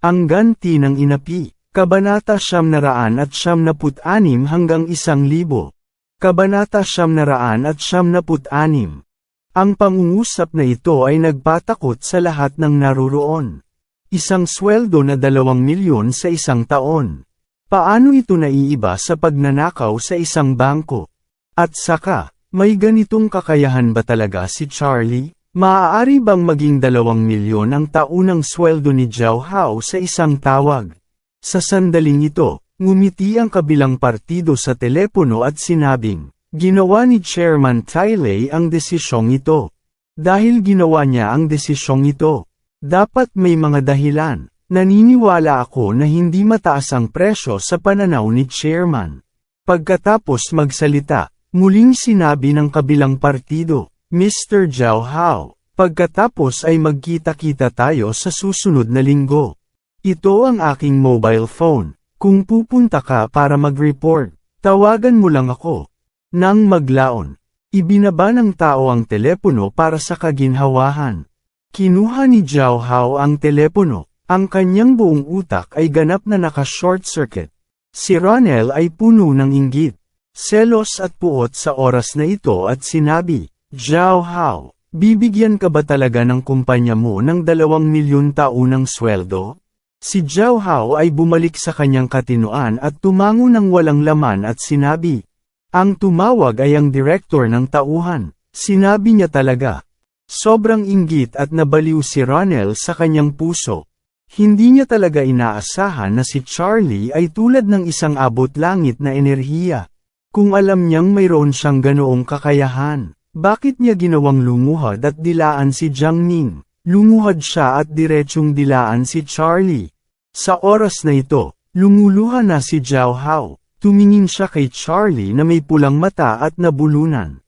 Ang ganti ng inapi, Kabanata Siyam Naraan at Siyam Naput Anim hanggang Isang Libo. Kabanata Siyam Naraan at Siyam Naput Anim. Ang pangungusap na ito ay nagpatakot sa lahat ng naruroon. Isang sweldo na dalawang milyon sa isang taon. Paano ito naiiba sa pagnanakaw sa isang bangko? At saka, may ganitong kakayahan ba talaga si Charlie? Maaari bang maging dalawang milyon ang taunang sweldo ni Jiao Hao sa isang tawag? Sa sandaling ito, ngumiti ang kabilang partido sa telepono at sinabing, ginawa ni Chairman Tylay ang desisyong ito. Dahil ginawa niya ang desisyong ito, dapat may mga dahilan. Naniniwala ako na hindi mataas ang presyo sa pananaw ni Chairman. Pagkatapos magsalita, muling sinabi ng kabilang partido, Mr. Jiao Hao, pagkatapos ay magkita-kita tayo sa susunod na linggo. Ito ang aking mobile phone. Kung pupunta ka para mag-report, tawagan mo lang ako. Nang maglaon, ibinaba ng tao ang telepono para sa kaginhawahan. Kinuha ni Jiao Hao ang telepono. Ang kanyang buong utak ay ganap na naka-short circuit. Si Ronel ay puno ng inggit, selos at puot sa oras na ito at sinabi, Jiao Hao, bibigyan ka ba talaga ng kumpanya mo ng dalawang milyon taunang sweldo? Si Jiao Hao ay bumalik sa kanyang katinuan at tumango ng walang laman at sinabi. Ang tumawag ay ang direktor ng tauhan. Sinabi niya talaga. Sobrang inggit at nabaliw si Ronel sa kanyang puso. Hindi niya talaga inaasahan na si Charlie ay tulad ng isang abot langit na enerhiya. Kung alam niyang mayroon siyang ganoong kakayahan. Bakit niya ginawang lumuhad at dilaan si Jiang Ning? Lumuhad siya at diretsyong dilaan si Charlie. Sa oras na ito, lumuluha na si Jiao Hao. Tumingin siya kay Charlie na may pulang mata at nabulunan.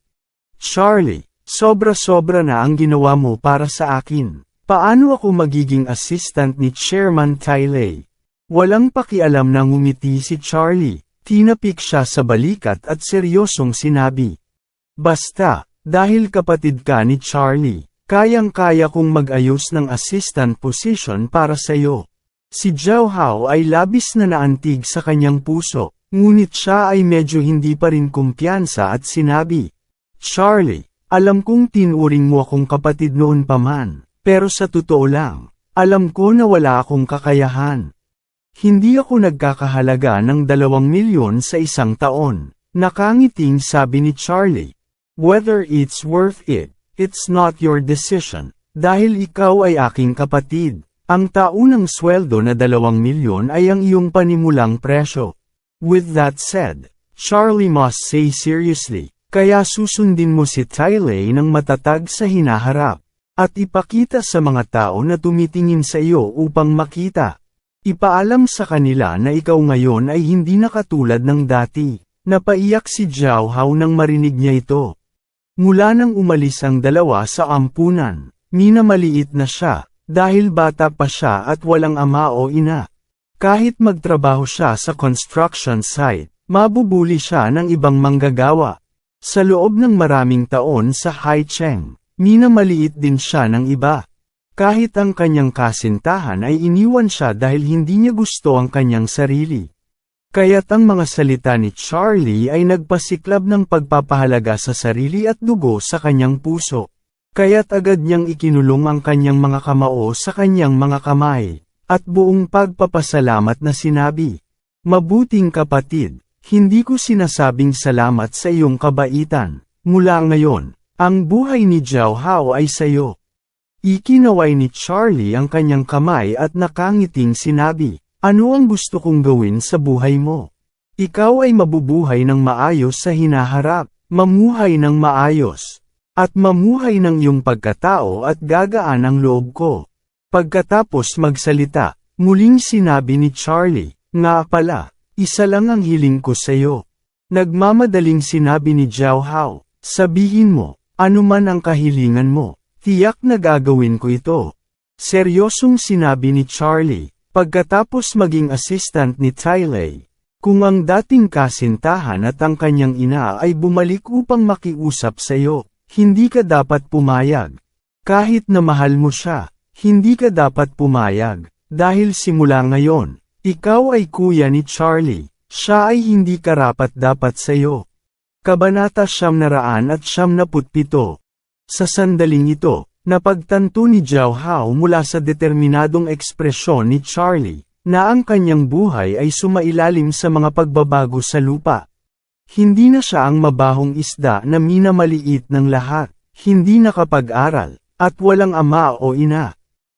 Charlie, sobra-sobra na ang ginawa mo para sa akin. Paano ako magiging assistant ni Chairman Tylay? Walang pakialam na ngumiti si Charlie. Tinapik siya sa balikat at seryosong sinabi. Basta, dahil kapatid ka ni Charlie, kayang-kaya kong mag-ayos ng assistant position para sa'yo. Si Jiao Hao ay labis na naantig sa kanyang puso, ngunit siya ay medyo hindi pa rin kumpiyansa at sinabi, Charlie, alam kong tinuring mo akong kapatid noon pa man, pero sa totoo lang, alam ko na wala akong kakayahan. Hindi ako nagkakahalaga ng dalawang milyon sa isang taon, nakangiting sabi ni Charlie. Whether it's worth it, it's not your decision, dahil ikaw ay aking kapatid. Ang taunang sweldo na dalawang milyon ay ang iyong panimulang presyo. With that said, Charlie must say seriously, kaya susundin mo si Tylay ng matatag sa hinaharap, at ipakita sa mga tao na tumitingin sa iyo upang makita. Ipaalam sa kanila na ikaw ngayon ay hindi na katulad ng dati. Napaiyak si Jiao Hao nang marinig niya ito. Mula nang umalis ang dalawa sa ampunan, minamaliit na siya, dahil bata pa siya at walang ama o ina. Kahit magtrabaho siya sa construction site, mabubuli siya ng ibang manggagawa. Sa loob ng maraming taon sa Haicheng, minamaliit din siya ng iba. Kahit ang kanyang kasintahan ay iniwan siya dahil hindi niya gusto ang kanyang sarili. Kaya't ang mga salita ni Charlie ay nagpasiklab ng pagpapahalaga sa sarili at dugo sa kanyang puso. Kaya't agad niyang ikinulong ang kanyang mga kamao sa kanyang mga kamay, at buong pagpapasalamat na sinabi, Mabuting kapatid, hindi ko sinasabing salamat sa iyong kabaitan, mula ngayon, ang buhay ni Jiao Hao ay sa iyo. Ikinaway ni Charlie ang kanyang kamay at nakangiting sinabi, Ano ang gusto kong gawin sa buhay mo? Ikaw ay mabubuhay ng maayos sa hinaharap, mamuhay ng maayos, at mamuhay ng iyong pagkatao at gagaan ang loob ko. Pagkatapos magsalita, Muling sinabi ni Charlie, nga pala, isa lang ang hiling ko sa'yo. Nagmamadaling sinabi ni Jiao Hao, sabihin mo, ano man ang kahilingan mo, tiyak na gagawin ko ito. Seryosong sinabi ni Charlie, pagkatapos maging assistant ni Tylay. Kung ang dating kasintahan at ang kanyang ina ay bumalik upang makiusap sa iyo, hindi ka dapat pumayag. Kahit na mahal mo siya, hindi ka dapat pumayag, dahil simula ngayon, ikaw ay kuya ni Charlie, siya ay hindi karapat dapat sa iyo. Kabanata siyam naraan at siyam naputpito. Sa sandaling ito, napagtanto ni Jiao Hao mula sa determinadong ekspresyon ni Charlie, na ang kanyang buhay ay sumailalim sa mga pagbabago sa lupa. Hindi na siya ang mabahong isda na minamaliit ng lahat, hindi nakapag-aral, at walang ama o ina.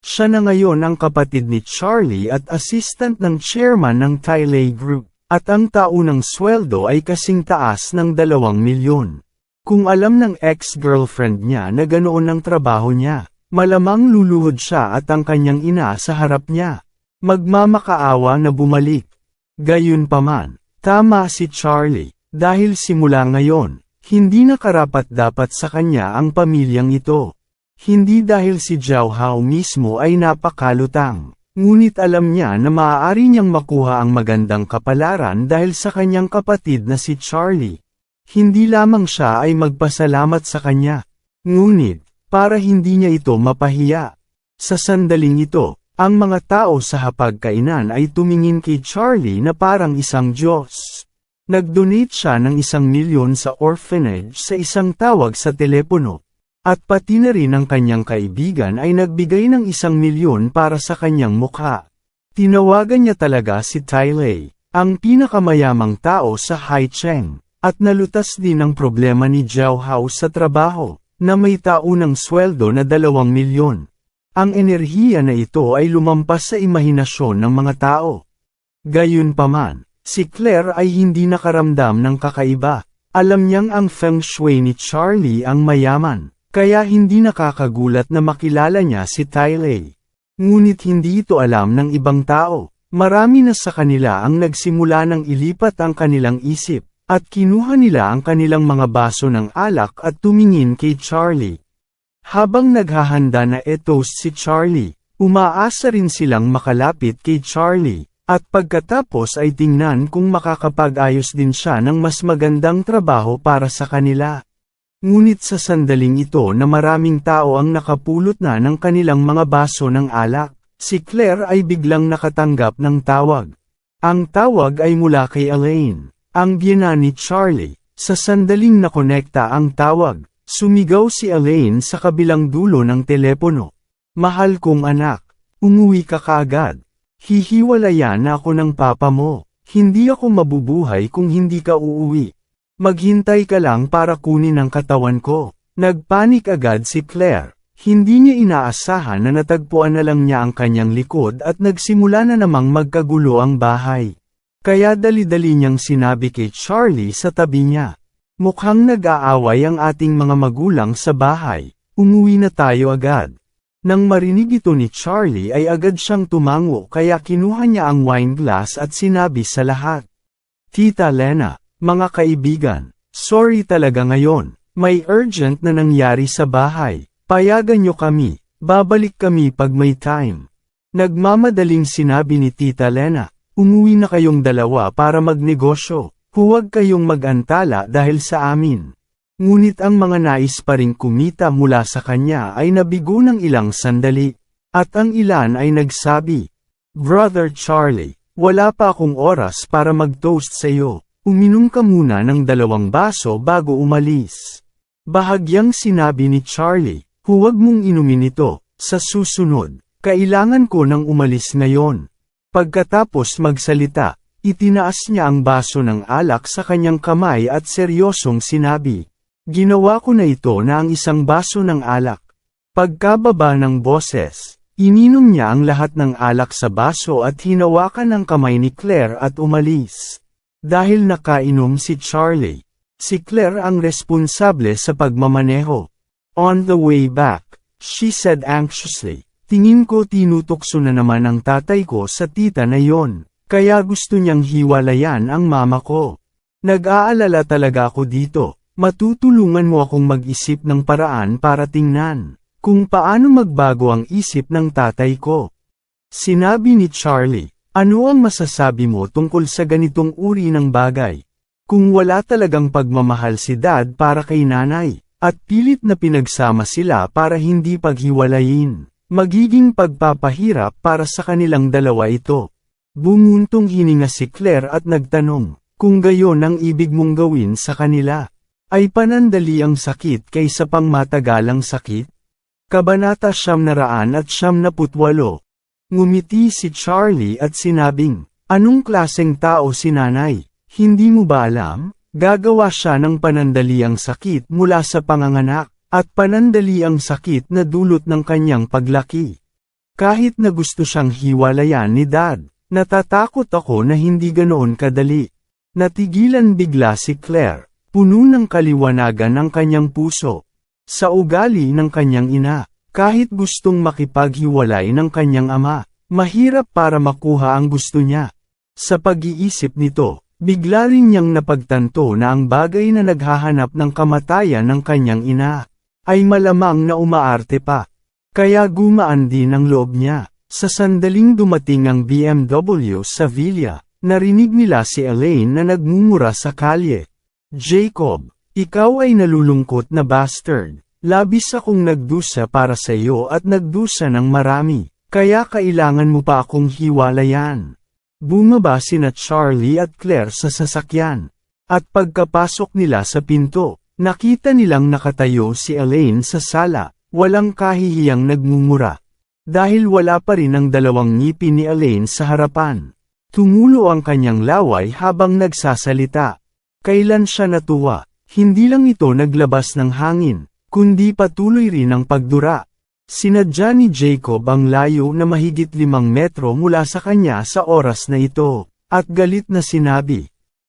Siya na ngayon ang kapatid ni Charlie at assistant ng chairman ng Tylay Group, at ang taunang sweldo ay kasing taas ng dalawang milyon. Kung alam ng ex-girlfriend niya na ganoon ang trabaho niya, malamang luluhod siya at ang kanyang ina sa harap niya. Magmamakaawa na bumalik. Gayunpaman, tama si Charlie, dahil simula ngayon, hindi na karapat dapat sa kanya ang pamilyang ito. Hindi dahil si Jiao Hao mismo ay napakalutang, ngunit alam niya na maaari niyang makuha ang magandang kapalaran dahil sa kanyang kapatid na si Charlie. Hindi lamang siya ay magpasalamat sa kanya, ngunit, para hindi niya ito mapahiya. Sa sandaling ito, ang mga tao sa hapagkainan ay tumingin kay Charlie na parang isang Diyos. Nag-donate siya ng isang milyon sa orphanage sa isang tawag sa telepono. At pati na rin ang kanyang kaibigan ay nagbigay ng isang milyon para sa kanyang mukha. Tinawagan niya talaga si Tylay, ang pinakamayamang tao sa Haicheng, at nalutas din ang problema ni Jiao Hao sa trabaho, na may taunang sweldo na dalawang milyon. Ang enerhiya na ito ay lumampas sa imahinasyon ng mga tao. Gayunpaman, si Claire ay hindi nakaramdam ng kakaiba. Alam niyang ang feng shui ni Charlie ang mayaman. Kaya hindi nakakagulat na makilala niya si Tylay. Ngunit hindi ito alam ng ibang tao. Marami na sa kanila ang nagsimula ng ilipat ang kanilang isip, at kinuha nila ang kanilang mga baso ng alak at tumingin kay Charlie. Habang naghahanda na etos si Charlie, umaasa rin silang makalapit kay Charlie, at pagkatapos ay tingnan kung makakapag-ayos din siya ng mas magandang trabaho para sa kanila. Ngunit sa sandaling ito na maraming tao ang nakapulot na ng kanilang mga baso ng alak, si Claire ay biglang nakatanggap ng tawag. Ang tawag ay mula kay Elaine, ang biyana ni Charlie. Sa sandaling nakonekta ang tawag, sumigaw si Elaine sa kabilang dulo ng telepono. Mahal kong anak, umuwi ka kaagad. Hihiwalayan ako ng papa mo. Hindi ako mabubuhay kung hindi ka uuwi. Maghintay ka lang para kunin ang katawan ko. Nagpanik agad si Claire. Hindi niya inaasahan na natagpuan na lang niya ang kanyang likod at nagsimula na namang magkagulo ang bahay. Kaya dali-dali niyang sinabi kay Charlie sa tabi niya. Mukhang nag-aaway ang ating mga magulang sa bahay. Umuwi na tayo agad. Nang marinig ito ni Charlie ay agad siyang tumango kaya kinuha niya ang wine glass at sinabi sa lahat. Tita Lena, mga kaibigan, sorry talaga ngayon, may urgent na nangyari sa bahay. Payagan niyo kami, babalik kami pag may time. Nagmamadaling sinabi ni Tita Lena, umuwi na kayong dalawa para magnegosyo, huwag kayong magantala dahil sa amin. Ngunit ang mga nais pa ring kumita mula sa kanya ay nabigo ng ilang sandali, at ang ilan ay nagsabi, Brother Charlie, wala pa akong oras para mag-toast sa iyo. Uminom ka muna ng dalawang baso bago umalis. Bahagyang sinabi ni Charlie, huwag mong inumin ito, sa susunod, kailangan ko nang umalis ngayon. Pagkatapos magsalita, itinaas niya ang baso ng alak sa kanyang kamay at seryosong sinabi, Ginawa ko na ito na ang isang baso ng alak. Pagkababa ng boses, ininom niya ang lahat ng alak sa baso at hinawakan ang kamay ni Claire at umalis. Dahil nakainom si Charlie, si Claire ang responsable sa pagmamaneho. On the way back, she said anxiously, Tingin ko tinutokso na naman ang tatay ko sa tita na yon, kaya gusto niyang hiwalayan ang mama ko. Nag-aalala talaga ako dito, matutulungan mo akong mag-isip ng paraan para tingnan, kung paano magbago ang isip ng tatay ko. Sinabi ni Charlie, ano ang masasabi mo tungkol sa ganitong uri ng bagay? Kung wala talagang pagmamahal si dad para kay nanay, at pilit na pinagsama sila para hindi paghiwalayin, magiging pagpapahirap para sa kanilang dalawa ito. Bumuntong hininga si Claire at nagtanong, kung gayon ang ibig mong gawin sa kanila, ay panandali ang sakit kaysa pang matagalang sakit? Kabanata siyam na raan at siyam na. Ngumiti si Charlie at sinabing, anong klaseng tao si nanay? Hindi mo ba alam? Gagawa siya ng panandaliang sakit mula sa panganganak, at panandaliang sakit na dulot ng kanyang paglaki. Kahit na gusto siyang hiwalayan ni dad, natatakot ako na hindi ganoon kadali. Natigilan bigla si Claire, puno ng kaliwanagan ang kanyang puso. Sa ugali ng kanyang ina, kahit gustong makipaghiwalay ng kanyang ama, mahirap para makuha ang gusto niya. Sa pag-iisip nito, bigla rin niyang napagtanto na ang bagay na naghahanap ng kamatayan ng kanyang ina, ay malamang na umaarte pa. Kaya gumaan din ang loob niya. Sa sandaling dumating ang BMW sa Villa, narinig nila si Elaine na nagmumura sa kalye. Jacob, ikaw ay nalulungkot na bastard. Labis akong nagdusa para sa iyo at nagdusa ng marami, kaya kailangan mo pa akong hiwalayan. Bumaba sina Charlie at Claire sa sasakyan. At pagkapasok nila sa pinto, nakita nilang nakatayo si Elaine sa sala, walang kahihiyang nagmumura. Dahil wala pa rin ang dalawang ngipin ni Elaine sa harapan. Tumulo ang kanyang laway habang nagsasalita. Kailan siya natuwa, hindi lang ito naglabas ng hangin, kundi patuloy rin ang pagdura. Sinadya ni Jacob ang layo na mahigit limang metro mula sa kanya sa oras na ito, at galit na sinabi,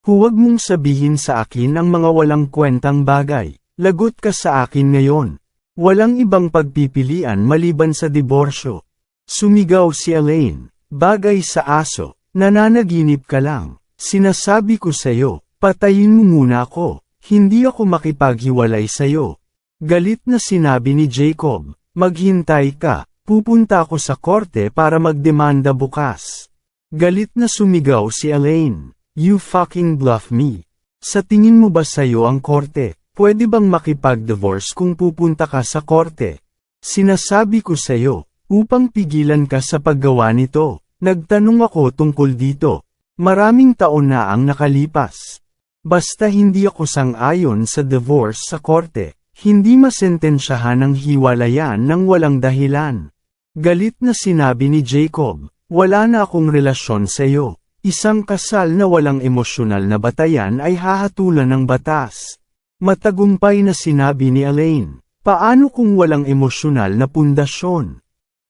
Huwag mong sabihin sa akin ang mga walang kwentang bagay, lagot ka sa akin ngayon. Walang ibang pagpipilian maliban sa diborsyo. Sumigaw si Elaine, bagay sa aso, nananaginip ka lang. Sinasabi ko sa'yo, patayin mo muna ako, hindi ako makipaghiwalay sa'yo. Galit na sinabi ni Jacob, maghintay ka, pupunta ako sa korte para magdemanda bukas. Galit na sumigaw si Elaine, you fucking bluff me. Sa tingin mo ba sa'yo ang korte? Pwede bang makipag-divorce kung pupunta ka sa korte? Sinasabi ko sa'yo, upang pigilan ka sa paggawa nito. Nagtanong ako tungkol dito. Maraming taon na ang nakalipas. Basta hindi ako sang-ayon sa divorce sa korte, hindi masentensyahan ang hiwalayan ng walang dahilan. Galit na sinabi ni Jacob, wala na akong relasyon sa iyo. Isang kasal na walang emosyonal na batayan ay hahatulan ng batas. Matagumpay na sinabi ni Elaine, paano kung walang emosyonal na pundasyon?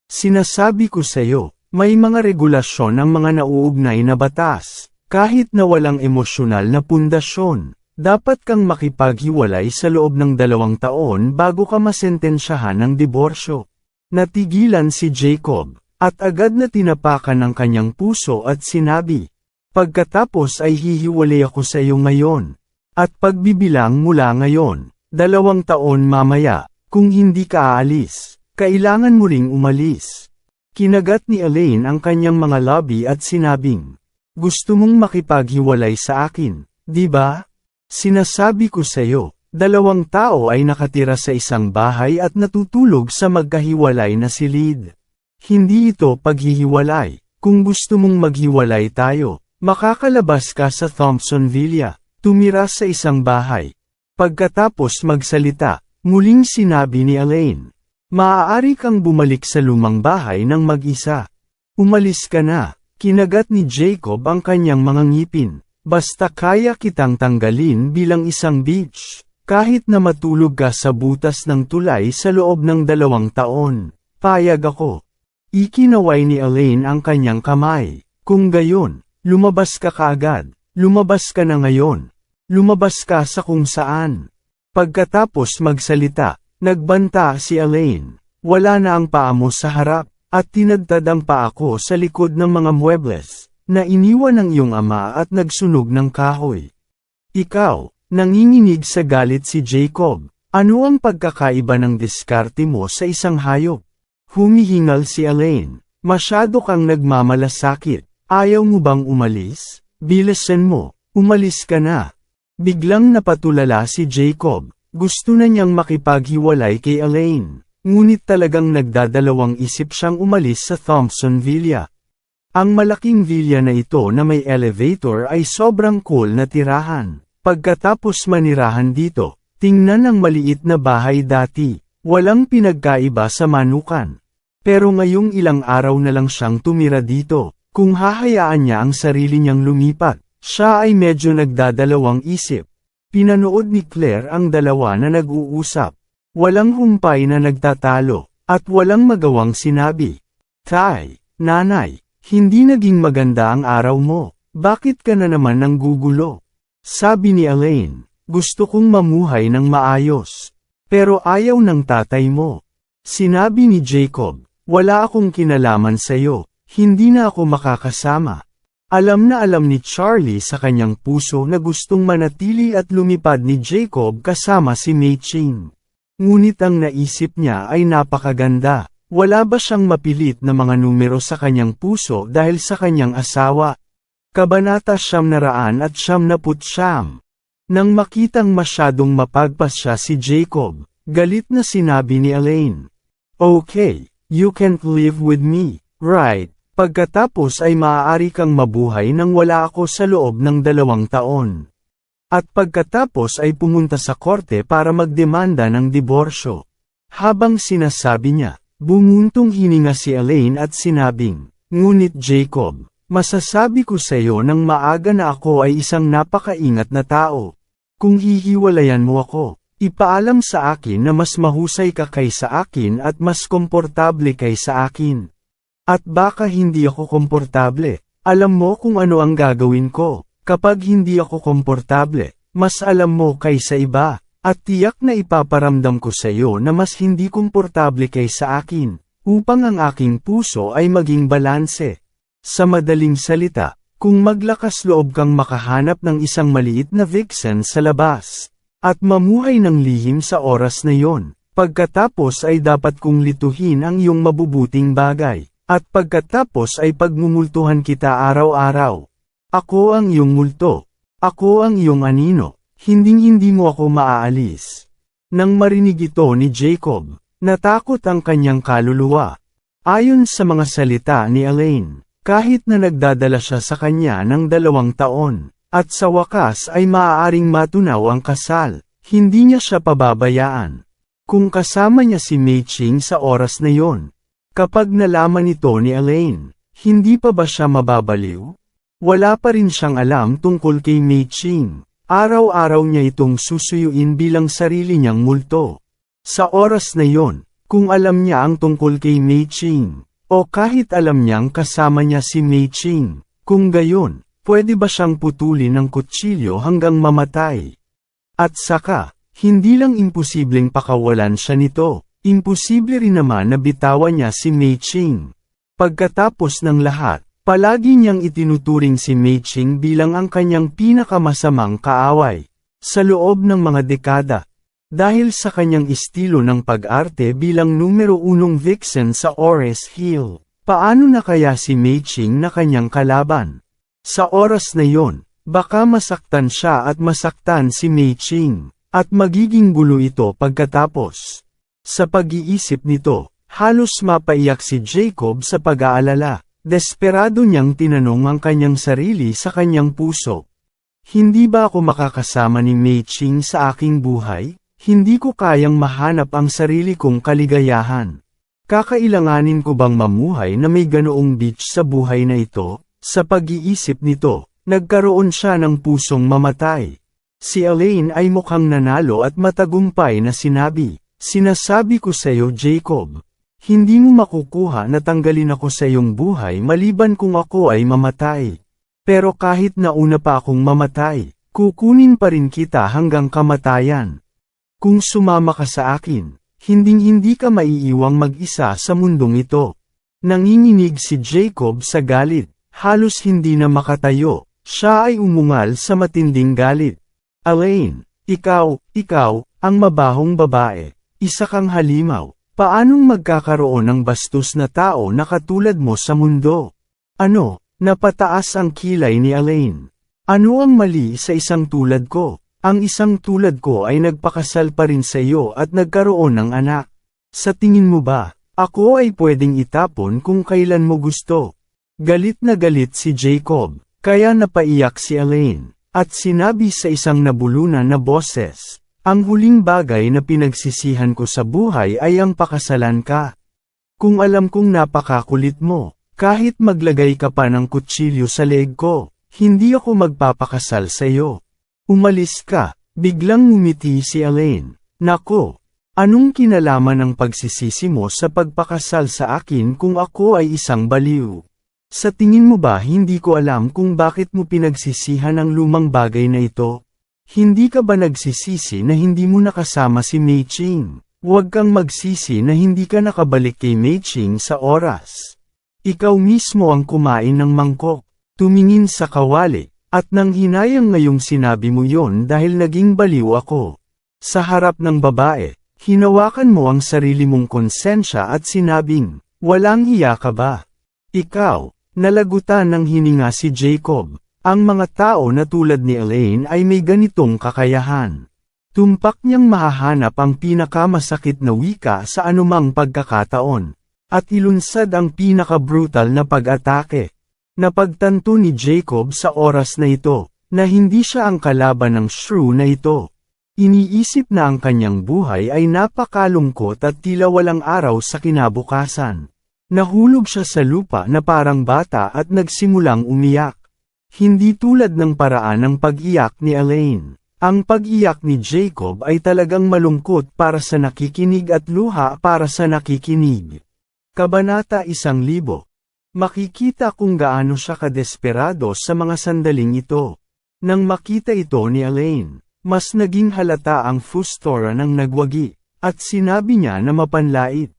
Sinasabi ko sa iyo, may mga regulasyon ang mga nauugnay na batas, kahit na walang emosyonal na pundasyon. Dapat kang makipaghiwalay sa loob ng dalawang taon bago ka masentensyahan ng diborsyo. Natigilan si Jacob, at agad na tinapakan ang kanyang puso at sinabi, Pagkatapos ay hihiwalay ako sa iyo ngayon. At pagbibilang mula ngayon, dalawang taon mamaya, kung hindi ka aalis, kailangan mo ring umalis. Kinagat ni Elaine ang kanyang mga lobby at sinabing, Gusto mong makipaghiwalay sa akin, di ba? Sinasabi ko sa iyo, dalawang tao ay nakatira sa isang bahay at natutulog sa magkahiwalay na silid. Hindi ito paghihiwalay, kung gusto mong maghiwalay tayo, makakalabas ka sa Thompson Villa. Tumira sa isang bahay. Pagkatapos magsalita, muling sinabi ni Elaine, Maaari kang bumalik sa lumang bahay ng mag-isa. Umalis ka na, kinagat ni Jacob ang kanyang mga ngipin. Basta kaya kitang tanggalin bilang isang beach, kahit na matulog ka sa butas ng tulay sa loob ng dalawang taon. Payag ako. Ikinaway ni Elaine ang kanyang kamay. Kung gayon, lumabas ka kaagad. Lumabas ka na ngayon. Lumabas ka sa kung saan. Pagkatapos magsalita, nagbanta si Elaine. Wala na ang paa mo sa harap. At tinadtad ang paa ko sa likod ng mga muebles, na iniwan ng iyong ama at nagsunog ng kahoy. Ikaw, nanginginig sa galit si Jacob, ano ang pagkakaiba ng diskarte mo sa isang hayop? Humihingal si Elaine, masyado kang nagmamalasakit, ayaw mo bang umalis? Bilasan mo, umalis ka na. Biglang napatulala si Jacob, gusto na niyang makipaghiwalay kay Elaine. Ngunit talagang nagdadalawang isip siyang umalis sa Thompson Villa. Ang malaking villa na ito na may elevator ay sobrang cool na tirahan. Pagkatapos manirahan dito, tingnan ang maliit na bahay dati, walang pinagkaiba sa manukan. Pero ngayong ilang araw na lang siyang tumira dito, kung hahayaan niya ang sarili niyang lumipat, siya ay medyo nagdadalawang isip. Pinanood ni Claire ang dalawa na nag-uusap. Walang humpay na nagtatalo, at walang magawang sinabi. Tay, nanay, hindi naging maganda ang araw mo, bakit ka na naman nang gugulo? Sabi ni Elaine, gusto kong mamuhay ng maayos. Pero ayaw ng tatay mo. Sinabi ni Jacob, wala akong kinalaman sa'yo, hindi na ako makakasama. Alam na alam ni Charlie sa kanyang puso na gustong manatili at lumipad ni Jacob kasama si Mei Ching. Ngunit ang naisip niya ay napakaganda. Wala ba siyang mapilit na mga numero sa kanyang puso dahil sa kanyang asawa? Kabanata siyam naraan at siyam naput siyam. Nang makitang masyadong mapagpas siya si Jacob, galit na sinabi ni Elaine. Okay, you can't live with me, right? Pagkatapos ay maaari kang mabuhay nang wala ako sa loob ng dalawang taon. At pagkatapos ay pumunta sa korte para magdemanda ng diborsyo. Habang sinasabi niya, bumuntong hininga si Elaine at sinabing, Ngunit Jacob, masasabi ko sa iyo nang maaga na ako ay isang napakaingat na tao. Kung hihiwalayan mo ako, ipaalam sa akin na mas mahusay ka kaysa akin at mas komportable kaysa akin. At baka hindi ako komportable, alam mo kung ano ang gagawin ko. Kapag hindi ako komportable, mas alam mo kaysa iba, at tiyak na ipaparamdam ko sa iyo na mas hindi komportable kaysa akin, upang ang aking puso ay maging balanse. Sa madaling salita, kung maglakas loob kang makahanap ng isang maliit na vixen sa labas, at mamuhay ng lihim sa oras na yon, pagkatapos ay dapat kong lituhin ang iyong mabubuting bagay, at pagkatapos ay pagmumultuhan kita araw-araw. Ako ang iyong multo. Ako ang iyong anino. Hinding-hindi mo ako maaalis. Nang marinig ito ni Jacob, natakot ang kanyang kaluluwa. Ayon sa mga salita ni Elaine, kahit na nagdadala siya sa kanya ng dalawang taon, at sa wakas ay maaaring matunaw ang kasal, hindi niya siya pababayaan. Kung kasama niya si Mei Ching sa oras na yon, kapag nalaman ito ni Elaine, hindi pa ba siya mababaliw? Wala pa rin siyang alam tungkol kay Mei Ching. Araw-araw niya itong susuyuin bilang sarili niyang multo. Sa oras na yon, kung alam niya ang tungkol kay Mei Ching, o kahit alam niyang kasama niya si Mei Ching, kung gayon, pwede ba siyang putulin ng kutsilyo hanggang mamatay? At saka, hindi lang imposibleng pakawalan siya nito, imposible rin naman na bitawan niya si Mei Ching. Pagkatapos ng lahat, Palagi niyang itinuturing si Mei Ching bilang ang kanyang pinakamasamang kaaway. Sa loob ng mga dekada. Dahil sa kanyang estilo ng pag-arte bilang numero unong vixen sa Ores Hill. Paano na kaya si Mei Ching na kanyang kalaban? Sa oras na yon, baka masaktan siya at masaktan si Mei Ching, at magiging gulo ito pagkatapos. Sa pag-iisip nito, halos mapaiyak si Jacob sa pag-aalala. Desperado niyang tinanong ang kanyang sarili sa kanyang puso. Hindi ba ako makakasama ni Mei Ching sa aking buhay? Hindi ko kayang mahanap ang sarili kong kaligayahan. Kakailanganin ko bang mamuhay na may ganoong beach sa buhay na ito? Sa pag-iisip nito, nagkaroon siya ng pusong mamatay. Si Elaine ay mukhang nanalo at matagumpay na sinabi, Sinasabi ko sa iyo Jacob, hindi mo makukuha na tanggalin ako sa iyong buhay maliban kung ako ay mamatay. Pero kahit nauna pa akong mamatay, kukunin pa rin kita hanggang kamatayan. Kung sumama ka sa akin, hinding-hindi ka maiiwang mag-isa sa mundong ito. Nanginginig si Jacob sa galit, halos hindi na makatayo, siya ay umungal sa matinding galit. Elaine, ikaw, ikaw, ang mabahong babae, isa kang halimaw, paanong magkakaroon ng bastos na tao na katulad mo sa mundo? Ano, napataas ang kilay ni Elaine. Ano ang mali sa isang tulad ko? Ang isang tulad ko ay nagpakasal pa rin sa iyo at nagkaroon ng anak. Sa tingin mo ba, ako ay pwedeng itapon kung kailan mo gusto? Galit na galit si Jacob, kaya napaiyak si Elaine, at sinabi sa isang nabulunan na boses, ang huling bagay na pinagsisihan ko sa buhay ay ang pakasalan ka. Kung alam kong napakakulit mo, kahit maglagay ka pa ng kutsilyo sa leg ko, hindi ako magpapakasal sa iyo. Umalis ka, biglang ngumiti si Elaine. Nako, anong kinalaman ng pagsisisi mo sa pagpakasal sa akin kung ako ay isang baliw? Sa tingin mo ba hindi ko alam kung bakit mo pinagsisihan ang lumang bagay na ito? Hindi ka ba nagsisisi na hindi mo nakasama si Mei Ching? Huwag kang magsisi na hindi ka nakabalik kay Mei Ching sa oras. Ikaw mismo ang kumain ng mangkok. Tumingin sa kawali, at nang hinayang ngayong sinabi mo yon dahil naging baliw ako. Sa harap ng babae, hinawakan mo ang sarili mong konsensya at sinabing, walang hiya ka ba? Ikaw, nalagutan ng hininga si Jacob, ang mga tao na tulad ni Elaine ay may ganitong kakayahan. Tumpak niyang mahahanap ang pinakamasakit na wika sa anumang pagkakataon, at ilunsad ang pinaka-brutal na pag-atake. Napagtanto ni Jacob sa oras na ito, na hindi siya ang kalaban ng shrew na ito. Iniisip na ang kanyang buhay ay napakalungkot at tila walang araw sa kinabukasan. Nahulog siya sa lupa na parang bata at nagsimulang umiyak. Hindi tulad ng paraan ng pag-iyak ni Elaine. Ang pag-iyak ni Jacob ay talagang malungkot para sa nakikinig at luha para sa nakikinig. Kabanata 1000 Makikita kung gaano siya kadesperado sa mga sandaling ito. Nang makita ito ni Elaine, mas naging halata ang fustora ng nagwagi, at sinabi niya na mapanlait.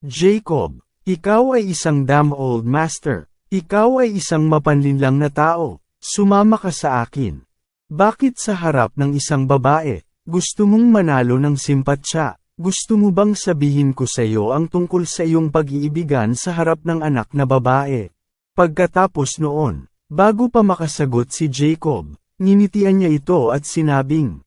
Jacob, ikaw ay isang damn old master, ikaw ay isang mapanlinlang na tao, sumama ka sa akin. Bakit sa harap ng isang babae, gusto mong manalo ng simpatsya? Gusto mo bang sabihin ko sa iyo ang tungkol sa iyong pag-iibigan sa harap ng anak na babae? Pagkatapos noon, bago pa makasagot si Jacob, ninitian niya ito at sinabing,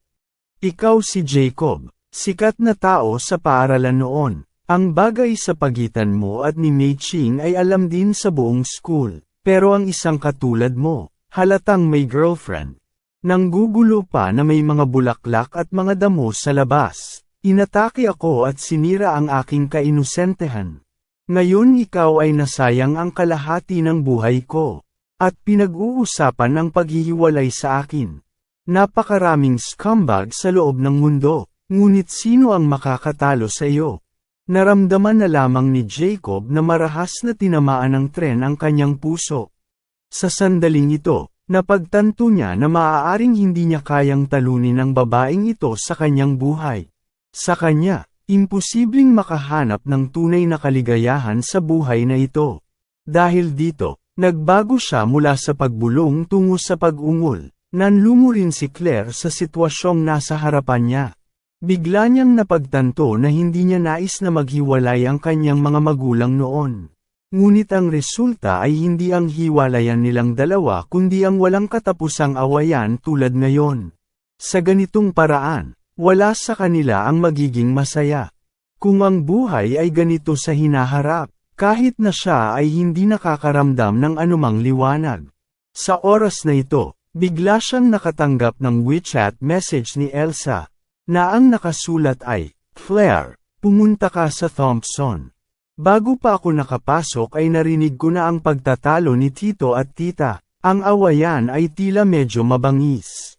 Ikaw si Jacob, sikat na tao sa paaralan noon. Ang bagay sa pagitan mo at ni Mei Ching ay alam din sa buong school, pero ang isang katulad mo, halatang may girlfriend. Nanggugulo pa na may mga bulaklak at mga damo sa labas. Inatake ako at sinira ang aking kainusentehan. Ngayon ikaw ay nasayang ang kalahati ng buhay ko. At pinag-uusapan ang paghihiwalay sa akin. Napakaraming scumbag sa loob ng mundo, ngunit sino ang makakatalo sa iyo? Naramdaman na lamang ni Jacob na marahas na tinamaan ng tren ang kanyang puso. Sa sandaling ito, napagtanto niya na maaaring hindi niya kayang talunin ang babaeng ito sa kanyang buhay. Sa kanya, imposibleng makahanap ng tunay na kaligayahan sa buhay na ito. Dahil dito, nagbago siya mula sa pagbulong tungo sa pag-ungol. Nanlumo rin si Claire sa sitwasyong nasa harapan niya. Bigla niyang napagtanto na hindi niya nais na maghiwalay ang kanyang mga magulang noon. Ngunit ang resulta ay hindi ang hiwalayan nilang dalawa kundi ang walang katapusang awayan tulad ngayon. Sa ganitong paraan, wala sa kanila ang magiging masaya. Kung ang buhay ay ganito sa hinaharap, kahit na siya ay hindi nakakaramdam ng anumang liwanag. Sa oras na ito, bigla siyang nakatanggap ng WeChat message ni Elsa, na ang nakasulat ay, Claire, pumunta ka sa Thompson. Bago pa ako nakapasok ay narinig ko na ang pagtatalo ni Tito at Tita, ang awayan ay tila medyo mabangis.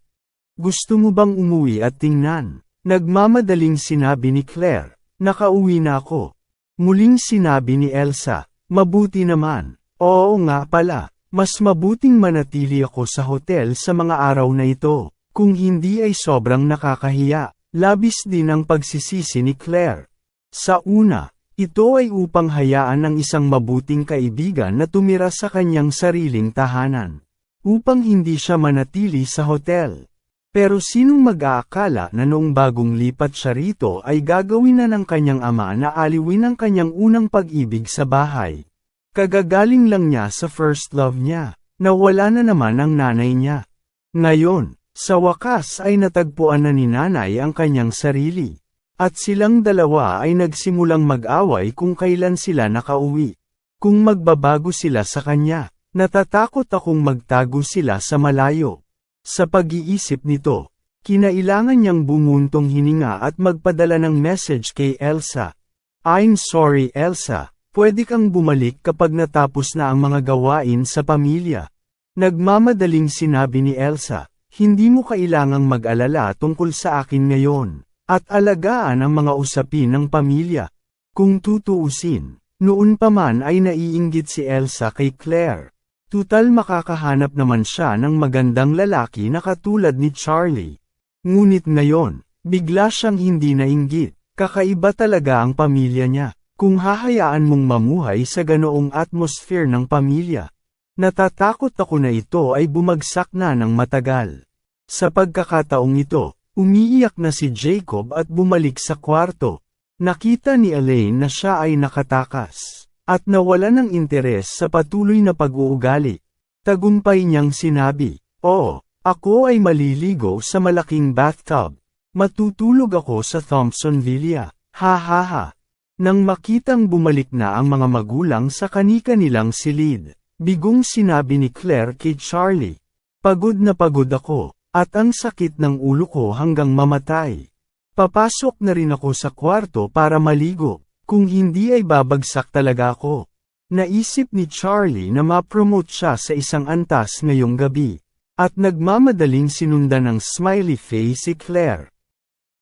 Gusto mo bang umuwi at tingnan? Nagmamadaling sinabi ni Claire, nakauwi na ako. Muling sinabi ni Elsa, mabuti naman. Oo nga pala, mas mabuting manatili ako sa hotel sa mga araw na ito, kung hindi ay sobrang nakakahiya. Labis din ang pagsisisi ni Claire. Sa una, Ito ay upang hayaan ng isang mabuting kaibigan na tumira sa kanyang sariling tahanan. Upang hindi siya manatili sa hotel. Pero sinong mag-aakala na noong bagong lipat siya rito ay gagawin na ng kanyang ama na aliwin ang kanyang unang pag-ibig sa bahay. Kagagaling lang niya sa first love niya, na wala na naman ang nanay niya. Ngayon, sa wakas ay natagpuan na ni nanay ang kanyang sarili. At silang dalawa ay nagsimulang mag-away kung kailan sila nakauwi. Kung magbabago sila sa kanya, natatakot akong magtago sila sa malayo. Sa pag-iisip nito, kinailangan niyang bumuntong hininga at magpadala ng message kay Elsa. I'm sorry Elsa, pwede kang bumalik kapag natapos na ang mga gawain sa pamilya. Nagmamadaling sinabi ni Elsa, hindi mo kailangang mag-alala tungkol sa akin ngayon, at alagaan ang mga usapin ng pamilya. Kung tutuusin, noon pa man ay naiinggit si Elsa kay Claire. Tutal makakahanap naman siya ng magandang lalaki na katulad ni Charlie. Ngunit ngayon, bigla siyang hindi nainggit. Kakaiba talaga ang pamilya niya. Kung hahayaan mong mamuhay sa ganoong atmosphere ng pamilya. Natatakot ako na ito ay bumagsak na ng matagal. Sa pagkakataong ito, umiiyak na si Jacob at bumalik sa kwarto. Nakita ni Elaine na siya ay nakatakas, at nawala ng interes sa patuloy na pag-uugali. Tagumpay niyang sinabi, Oo, ako ay maliligo sa malaking bathtub. Matutulog ako sa Thompson Villa. Ha ha ha. Nang makitang bumalik na ang mga magulang sa kanika nilang silid, bigong sinabi ni Claire kay Charlie, Pagod na pagod ako, at ang sakit ng ulo ko hanggang mamatay. Papasok na rin ako sa kwarto para maligo, kung hindi ay babagsak talaga ako. Naisip ni Charlie na ma-promote siya sa isang antas ngayong gabi, at nagmamadaling sinundan ng smiley face si Claire.